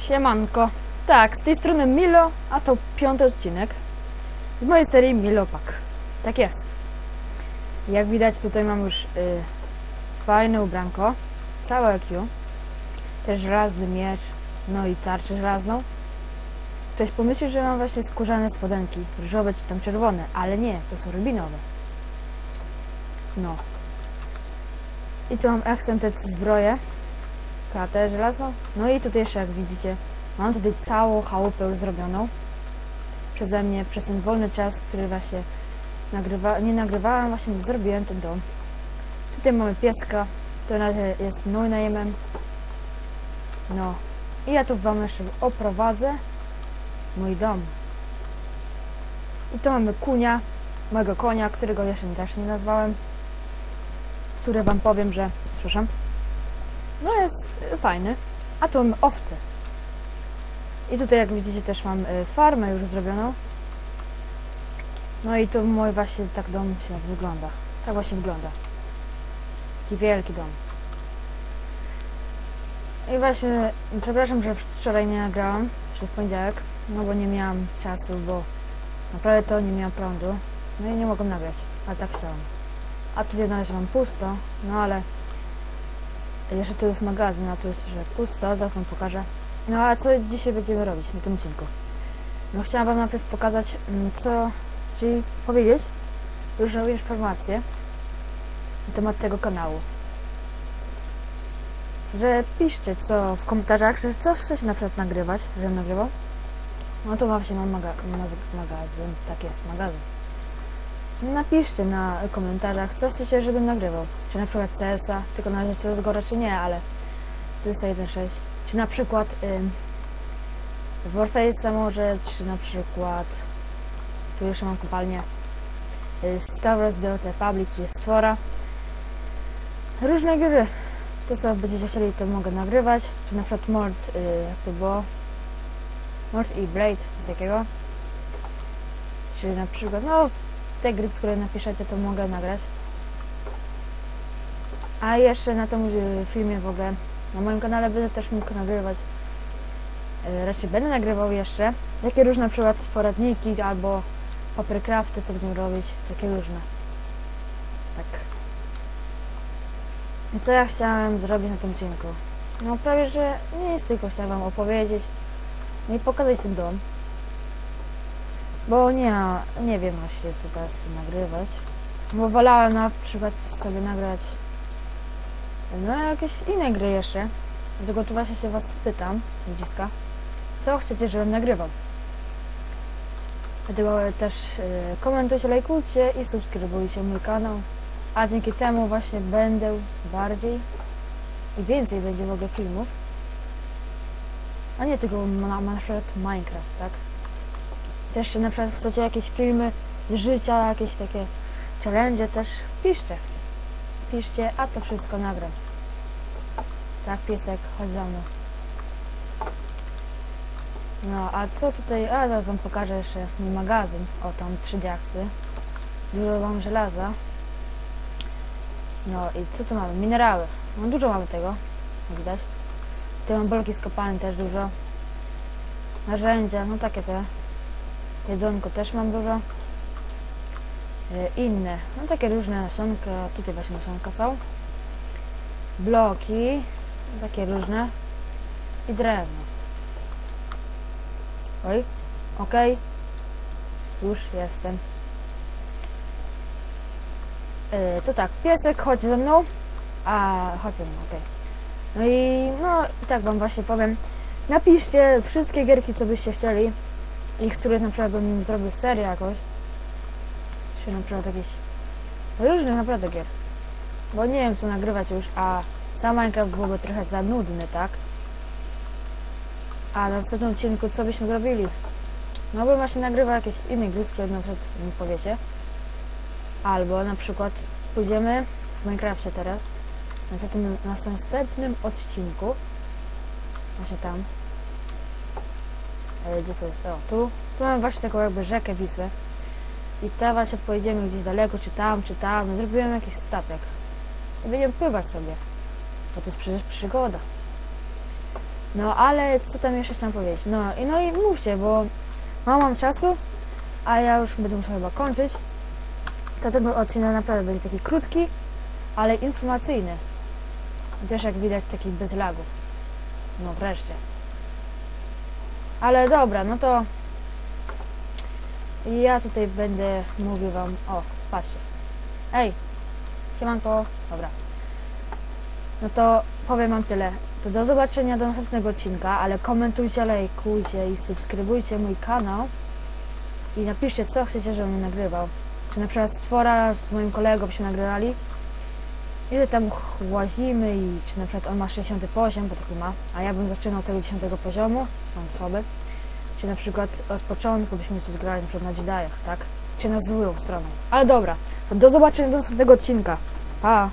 Siemanko. Tak, z tej strony Milo, a to piąty odcinek z mojej serii Milopak. Tak jest. Jak widać tutaj mam już y, fajne ubranko, całe EQ, też żelazny miecz, no i tarczę żelazną. Ktoś pomyśli, że mam właśnie skórzane spodenki, różowe czy tam czerwone, ale nie, to są rubinowe. No. I tu mam akcentet zbroję, klatę żelazną. No i tutaj jeszcze, jak widzicie, mam tutaj całą chałupę zrobioną przeze mnie przez ten wolny czas, który właśnie nagrywa, nie nagrywałam, właśnie zrobiłem ten dom. Tutaj mamy pieska, to jest mój najemem. No. I ja tu wam jeszcze oprowadzę mój dom. I tu mamy kunia, mojego konia, którego jeszcze też nie nazwałem. Który wam powiem, że... Przepraszam. No jest y, fajny. A tu mamy owce. I tutaj jak widzicie też mam y, farmę już zrobioną. No i to mój właśnie tak dom się wygląda. Tak właśnie wygląda. Taki wielki dom. I właśnie, przepraszam, że wczoraj nie nagrałam, czy w poniedziałek, no bo nie miałam czasu, bo naprawdę to nie miałam prądu. No i nie mogłam nagrać, ale tak chciałam. A tutaj na razie mam pusto, no ale jeszcze tu jest magazyn, a tu jest, że pusto, zaraz wam pokażę. No a co dzisiaj będziemy robić na tym odcinku? No chciałam wam najpierw pokazać, mm, co, czyli powiedzieć różne informacje na temat tego kanału. Że piszcie co w komentarzach, że co chcecie na przykład nagrywać, żebym nagrywał. No to właśnie mam maga magazyn, tak jest, magazyn. Napiszcie na komentarzach, co chcecie, żebym nagrywał. Czy na przykład CS-a, tylko na razie CSGO raczej nie, ale CS 1.6. Czy na przykład ym, Warface'a może, czy na przykład tu jeszcze mam kopalnię y, Star Wars The Old Republic, gdzie jest stwora. Różne gry. To co będziecie chcieli, to mogę nagrywać. Czy na przykład Mord, y, jak to było? Mord i Blade, coś takiego. Czy na przykład, no te gry, które napiszecie, to mogę nagrać. A jeszcze na tym y, filmie w ogóle, na moim kanale będę też mógł nagrywać, y, raczej będę nagrywał jeszcze, jakie różne na przykład poradniki albo papercrafty, co będę robić, takie różne. Tak. I co ja chciałem zrobić na tym odcinku? No prawie, że jest tylko chciałem wam opowiedzieć, i pokazać ten dom. Bo nie, nie wiem właśnie co teraz nagrywać. Bo wolałem na przykład sobie nagrać no jakieś inne gry jeszcze. Dlatego tu właśnie się was pytam, ludziska, co chcecie, żebym nagrywał. Dlatego też y, komentujcie, lajkujcie i subskrybujcie mój kanał. A dzięki temu właśnie będę bardziej i więcej będzie w ogóle filmów. A nie tylko na, na przykład Minecraft, tak? Też na przykład chcecie jakieś filmy z życia, jakieś takie challenge też, piszcie. Piszcie, a to wszystko nagram. Tak, piesek, chodź za mną. No, a co tutaj, a zaraz wam pokażę jeszcze mój magazyn. O, tam trzy diaksy. Dużo mam żelaza. No i co tu mamy? Minerały. No dużo mamy tego, jak widać. Tutaj mam z kopalni też dużo. Narzędzia, no takie te. Jedzonko też mam dużo. E, Inne, no takie różne nasionka, tutaj właśnie nasionka są. Bloki, takie różne. I drewno. Oj, okej. Już jestem. E, To tak, piesek, chodź ze mną. A, chodź ze mną, okej. No i no, tak wam właśnie powiem. Napiszcie wszystkie gierki, co byście chcieli których na przykład bym zrobił serię jakoś, czy na przykład jakieś różnych naprawdę gier, bo nie wiem co nagrywać już, a sam Minecraft byłoby trochę za nudny, tak? A na następnym odcinku co byśmy zrobili? No bym właśnie nagrywał jakieś inne gry, z których na przykład mi powiecie, albo na przykład pójdziemy w Minecrafcie teraz, na następnym, na następnym odcinku, właśnie tam, gdzie to jest? O, tu. Tu mamy właśnie taką jakby rzekę Wisłę. I teraz właśnie pojedziemy gdzieś daleko, czy tam, czy tam. No, zrobiłem jakiś statek. I będziemy pływać sobie. Bo to jest przecież przygoda. No ale co tam jeszcze chciałam powiedzieć? No i no i mówcie, bo mało mam czasu, a ja już będę musiał chyba kończyć. Dlatego odcinek naprawdę będzie taki krótki, ale informacyjny. Też jak widać taki bez lagów. No wreszcie. Ale dobra, no to ja tutaj będę mówił wam. O, patrzcie. Ej, siemanko. Dobra. No to powiem wam tyle. To do zobaczenia do następnego odcinka, ale komentujcie, lajkujcie i subskrybujcie mój kanał. I napiszcie, co chcecie, żebym nagrywał. Czy na przykład stwora z moim kolegą byśmy nagrywali. Ile tam łazimy i czy na przykład on ma 60 poziom, bo taki ma, a ja bym zaczynał od tego 10 poziomu, mam słaby. Czy na przykład od początku byśmy coś grali na przykład na Jediach, tak? Czy na złą stronę. Ale dobra, do zobaczenia do następnego odcinka. Pa!